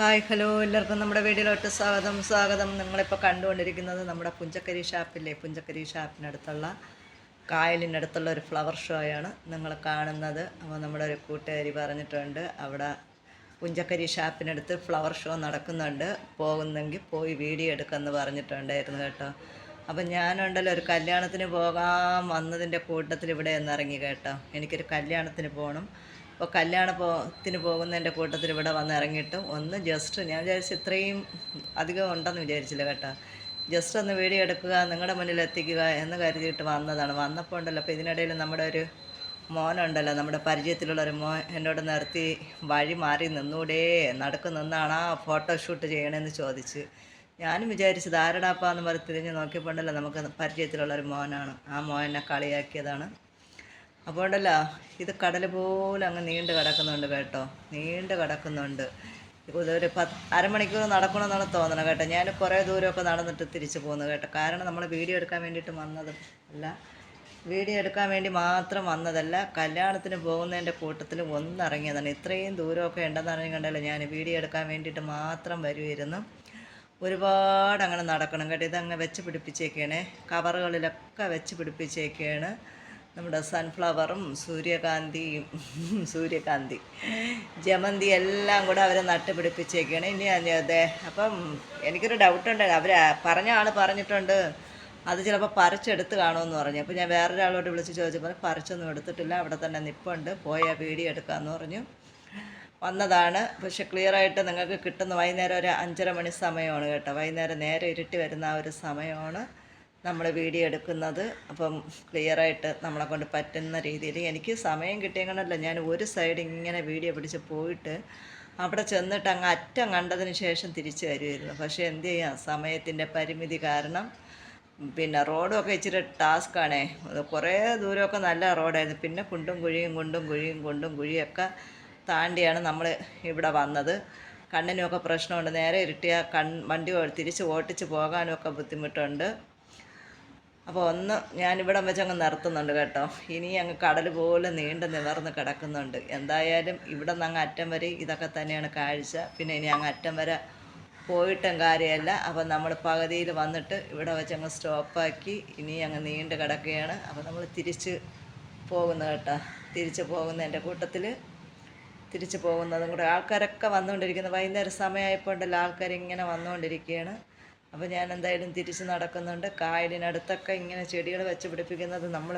Hi hello. എല്ലാവർക്കും നമ്മുടെ വീഡിയോയിലോട്ട് സ്വാഗതം. സ്വാഗതം. നിങ്ങളിപ്പോൾ കണ്ടുകൊണ്ടിരിക്കുന്നത് നമ്മുടെ പുഞ്ചക്കരി ഷാപ്പില്ലേ? പുഞ്ചക്കരി ഷാപ്പിനടുത്തുള്ള കായലിനടുത്തുള്ള ഒരു ഫ്ലവർ ഷോയാണ് നിങ്ങൾ കാണുന്നത്. അപ്പോൾ നമ്മുടെ ഒരു കൂട്ടുകാരി പറഞ്ഞിട്ടുണ്ട് അവിടെ പുഞ്ചക്കരി ഷാപ്പിനടുത്ത് ഫ്ലവർ ഷോ നടക്കുന്നുണ്ട്. പോകുന്നെങ്കിൽ പോയി വീഡിയോ എടുക്കുമെന്ന് പറഞ്ഞിട്ടുണ്ടായിരുന്നു കേട്ടോ. അപ്പം ഞാനുണ്ടല്ലോ ഒരു കല്യാണത്തിന് പോകാൻ വന്നതിന്റെ കൂട്ടത്തിൽ ഇവിടെ ഇറങ്ങി കേട്ടോ. എനിക്കൊരു കല്യാണത്തിന് പോകണം അപ്പോൾ കല്യാണ പോത്തിന് പോകുന്നതിന്റെ കൂട്ടത്തിൽ ഇവിടെ വന്ന് ഇറങ്ങിയിട്ടും ഒന്ന് ജസ്റ്റ് ഞാൻ വിചാരിച്ചു ഇത്രയും അധികം ഉണ്ടെന്ന് വിചാരിച്ചില്ല കേട്ടോ. ജസ്റ്റ് ഒന്ന് വീഡിയോ എടുക്കുക നിങ്ങളുടെ മുന്നിൽ എത്തിക്കുക എന്ന് കരുതിയിട്ട് വന്നതാണ്. വന്നപ്പോൾ ഉണ്ടല്ലോ അപ്പോൾ ഇതിനിടയിൽ നമ്മുടെ ഒരു മോനുണ്ടല്ലോ നമ്മുടെ പരിചയത്തിലുള്ള ഒരു മോൻ എന്നോട് നിർത്തി വഴി മാറി നിന്നൂടെ നടക്ക് നിന്നാണ് ആ ഫോട്ടോഷൂട്ട് ചെയ്യണമെന്ന് ചോദിച്ച്. ഞാനും വിചാരിച്ചത് ആരടാപ്പാന്ന് പറഞ്ഞ് തിരിഞ്ഞ് നോക്കിയപ്പോൾ ഉണ്ടല്ലോ നമുക്ക് പരിചയത്തിലുള്ള ഒരു മോനാണ്. ആ മോനെ കളിയാക്കിയതാണ്. അപ്പോൾ ഉണ്ടല്ലോ ഇത് കടൽ പോലെ അങ്ങ് നീണ്ട് കിടക്കുന്നുണ്ട് കേട്ടോ. നീണ്ട് കിടക്കുന്നുണ്ട്. ഇതൊരു പത്ത് അരമണിക്കൂർ നടക്കണമെന്നാണ് തോന്നണം കേട്ടോ. ഞാൻ കുറേ ദൂരമൊക്കെ നടന്നിട്ട് തിരിച്ചു പോകുന്നു കേട്ടോ. കാരണം നമ്മൾ വീഡിയോ എടുക്കാൻ വേണ്ടിയിട്ട് വന്നത് അല്ല. വീഡിയോ എടുക്കാൻ വേണ്ടി മാത്രം വന്നതല്ല കല്യാണത്തിന് പോകുന്നതിന്റെ കൂട്ടത്തിൽ ഒന്നിറങ്ങിയതാണ്. ഇത്രയും ദൂരമൊക്കെ ഉണ്ടെന്ന് അറിഞ്ഞു കണ്ടല്ലോ ഞാൻ വീഡിയോ എടുക്കാൻ വേണ്ടിയിട്ട് മാത്രം വരുമായിരുന്നു ഒരുപാട് അങ്ങനെ നടക്കണം കേട്ടോ. ഇതങ്ങ് വെച്ച് പിടിപ്പിച്ചേക്കാണ്. കവറുകളിലൊക്കെ വെച്ച് പിടിപ്പിച്ചേക്കാണ്. നമ്മുടെ സൺഫ്ലവറും സൂര്യകാന്തിയും സൂര്യകാന്തി ജമന്തി എല്ലാം കൂടെ അവരെ നട്ടുപിടിപ്പിച്ചേക്കാണ്. ഇനി അതെ അപ്പം എനിക്കൊരു ഡൗട്ട് ഉണ്ട്. അവർ പറഞ്ഞ ആൾ പറഞ്ഞിട്ടുണ്ട് അത് ചിലപ്പോൾ പറിച്ചെടുത്ത് കാണുമെന്ന് പറഞ്ഞു. അപ്പോൾ ഞാൻ വേറൊരാളോട് വിളിച്ച് ചോദിച്ചപ്പോൾ പറിച്ചൊന്നും എടുത്തിട്ടില്ല അവിടെ തന്നെ നിപ്പുണ്ട് പോയാൽ വീഡിയോ എടുക്കാമെന്ന് പറഞ്ഞു. വന്നതാണ്. പക്ഷെ ക്ലിയറായിട്ട് നിങ്ങൾക്ക് കിട്ടുന്ന വൈകുന്നേരം ഒരു അഞ്ചര മണി സമയമാണ് കേട്ടോ. വൈകുന്നേരം നേരെ ഇരുട്ടി വരുന്ന ആ ഒരു സമയമാണ്. നമ്മൾ വീഡിയോ എടുക്കുന്നത് അപ്പം ക്ലിയറായിട്ട് നമ്മളെ കൊണ്ട് പറ്റുന്ന രീതിയിൽ. എനിക്ക് സമയം കിട്ടിയങ്ങനല്ല ഞാൻ ഒരു സൈഡ് ഇങ്ങനെ വീഡിയോ പിടിച്ച് പോയിട്ട് അവിടെ ചെന്നിട്ട് അങ്ങ് അറ്റം കണ്ടതിന് ശേഷം തിരിച്ചു വരുമായിരുന്നു പക്ഷേ എന്ത് ചെയ്യാം? സമയത്തിന്റെ പരിമിതി കാരണം പിന്നെ റോഡൊക്കെ ഇച്ചിരി ടാസ്ക്കാണേ കുറേ ദൂരമൊക്കെ നല്ല റോഡായിരുന്നു പിന്നെ കുണ്ടും കുഴിയും കുണ്ടും കുഴിയും കുണ്ടും കുഴിയൊക്കെ താണ്ടിയാണ് നമ്മൾ ഇവിടെ വന്നത്. കണ്ണിനുമൊക്കെ പ്രശ്നമുണ്ട്. നേരെ ഇരുട്ടിയാൽ കൺ വണ്ടി തിരിച്ച് ഓട്ടിച്ച് പോകാനും ഒക്കെ ബുദ്ധിമുട്ടുണ്ട്. അപ്പോൾ ഒന്ന് ഞാനിവിടെ വെച്ച് അങ്ങ് നിർത്തുന്നുണ്ട് കേട്ടോ. ഇനി അങ്ങ് കടൽ പോലെ നീണ്ട് നിവർന്ന് കിടക്കുന്നുണ്ട്. എന്തായാലും ഇവിടെ നിന്ന് അങ്ങ് അറ്റം വരെ ഇതൊക്കെ തന്നെയാണ് കാഴ്ച. പിന്നെ ഇനി അങ്ങ് അറ്റം വരെ പോയിട്ടും കാര്യമല്ല. അപ്പോൾ നമ്മൾ പകുതിയിൽ വന്നിട്ട് ഇവിടെ വെച്ച് അങ്ങ് സ്റ്റോപ്പാക്കി ഇനി അങ്ങ് നീണ്ട് കിടക്കുകയാണ്. അപ്പോൾ നമ്മൾ തിരിച്ച് പോകുന്നു കേട്ടോ. തിരിച്ച് പോകുന്നതിന്റെ കൂട്ടത്തിൽ തിരിച്ച് പോകുന്നതും കൂടെ ആൾക്കാരൊക്കെ വന്നുകൊണ്ടിരിക്കുന്നത് വൈകുന്നേരം സമയമായപ്പോൾ ഉണ്ടല്ലോ ആൾക്കാർ ഇങ്ങനെ വന്നുകൊണ്ടിരിക്കുകയാണ്. അപ്പോൾ ഞാൻ എന്തായാലും തിരിച്ച് നടക്കുന്നുണ്ട്. കായലിനടുത്തൊക്കെ ഇങ്ങനെ ചെടികൾ വെച്ച് പിടിപ്പിക്കുന്നത് നമ്മൾ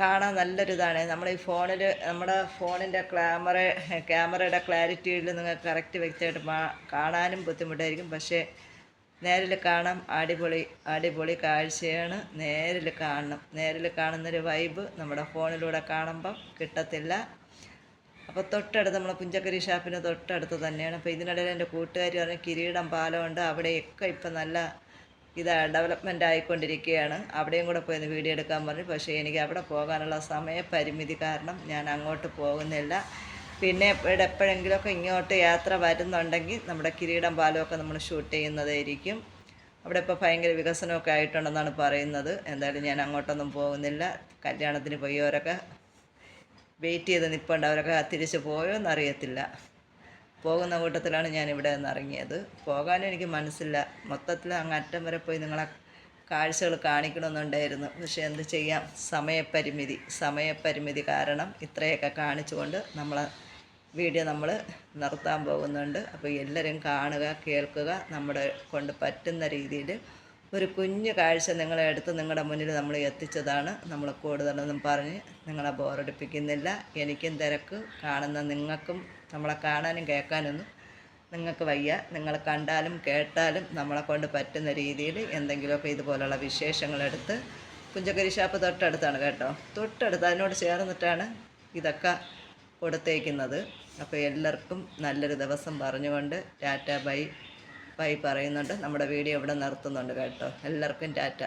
കാണാൻ നല്ലൊരിതാണ്. നമ്മൾ ഈ ഫോണിൽ നമ്മുടെ ഫോണിന്റെ ക്യാമറ ക്യാമറയുടെ ക്ലാരിറ്റിയിൽ നിങ്ങൾക്ക് കറക്റ്റ് വ്യക്തമായിട്ട് കാണാനും ബുദ്ധിമുട്ടായിരിക്കും. പക്ഷേ നേരിൽ കാണാം. അടിപൊളി അടിപൊളി കാഴ്ചയാണ്. നേരിൽ കാണണം. നേരിൽ കാണുന്നൊരു വൈബ് നമ്മുടെ ഫോണിലൂടെ കാണുമ്പം കിട്ടത്തില്ല. അപ്പോൾ തൊട്ടടുത്ത് നമ്മളെ പുഞ്ചക്കരി ഷാപ്പിന് തൊട്ടടുത്ത് തന്നെയാണ്. അപ്പോൾ ഇതിനിടയിൽ എന്റെ കൂട്ടുകാരി പറഞ്ഞ കിരീടം പാലമുണ്ട്. അവിടെയൊക്കെ ഇപ്പം നല്ല ഇതാ ഡെവലപ്മെന്റ് ആയിക്കൊണ്ടിരിക്കുകയാണ്. അവിടെയും കൂടെ പോയി വീഡിയോ എടുക്കാൻ പറഞ്ഞു. പക്ഷേ എനിക്ക് അവിടെ പോകാനുള്ള സമയ പരിമിതി കാരണം ഞാൻ അങ്ങോട്ട് പോകുന്നില്ല. പിന്നെ ഇവിടെ എപ്പോഴെങ്കിലുമൊക്കെ ഇങ്ങോട്ട് യാത്ര വരുന്നുണ്ടെങ്കിൽ നമ്മുടെ കിരീടം പാലമൊക്കെ നമ്മൾ ഷൂട്ട് ചെയ്യുന്നതായിരിക്കും. അവിടെ ഇപ്പോൾ ഭയങ്കര വികസനമൊക്കെ ആയിട്ടുണ്ടെന്നാണ് പറയുന്നത്. എന്തായാലും ഞാൻ അങ്ങോട്ടൊന്നും പോകുന്നില്ല. കല്യാണത്തിന് പോയവരൊക്കെ വെയിറ്റ് ചെയ്ത് നിൽപ്പുണ്ട് അവരൊക്കെ തിരിച്ച് പോയോ എന്നറിയത്തില്ല പോകുന്ന കൂട്ടത്തിലാണ് ഞാൻ ഇവിടെ നിന്ന് ഇറങ്ങിയത് പോകാനും എനിക്ക് മനസ്സില്ല. മൊത്തത്തിൽ അങ്ങ് അറ്റം വരെ പോയി നിങ്ങളെ കാഴ്ചകൾ കാണിക്കണമെന്നുണ്ടായിരുന്നു. പക്ഷേ എന്ത് ചെയ്യാം? സമയപരിമിതി. സമയപരിമിതി കാരണം ഇത്രയൊക്കെ കാണിച്ചുകൊണ്ട് നമ്മളെ വീഡിയോ നമ്മൾ നിർത്താൻ പോകുന്നുണ്ട്. അപ്പോൾ എല്ലാവരും കാണുക കേൾക്കുക നമ്മുടെ കൊണ്ട് പറ്റുന്ന രീതിയിൽ ഒരു കുഞ്ഞു കാഴ്ച നിങ്ങളെ എടുത്ത് നിങ്ങളുടെ മുന്നിൽ നമ്മൾ എത്തിച്ചതാണ്. നമ്മൾ കൂടുതലൊന്നും പറഞ്ഞ് നിങ്ങളെ ബോറടിപ്പിക്കുന്നില്ല. എനിക്കും തിരക്ക്. കാണുന്ന നിങ്ങൾക്കും നമ്മളെ കാണാനും കേൾക്കാനൊന്നും നിങ്ങൾക്ക് വയ്യ. നിങ്ങൾ കണ്ടാലും കേട്ടാലും നമ്മളെ കൊണ്ട് പറ്റുന്ന രീതിയിൽ എന്തെങ്കിലുമൊക്കെ ഇതുപോലുള്ള വിശേഷങ്ങളെടുത്ത് പുഞ്ചക്കരി ഷാപ്പ് തൊട്ടടുത്താണ് കേട്ടോ. തൊട്ടടുത്ത് അതിനോട് ചേർന്നിട്ടാണ് ഇതൊക്കെ കൊടുത്തേക്കുന്നത്. അപ്പോൾ എല്ലാവർക്കും നല്ലൊരു ദിവസം പറഞ്ഞുകൊണ്ട് ടാറ്റ ബൈ. ബൈ പറയുന്നുണ്ട്. നമ്മുടെ വീഡിയോ ഇവിടെ നിർത്തുന്നുണ്ട് കേട്ടോ. എല്ലാവർക്കും ടാറ്റ.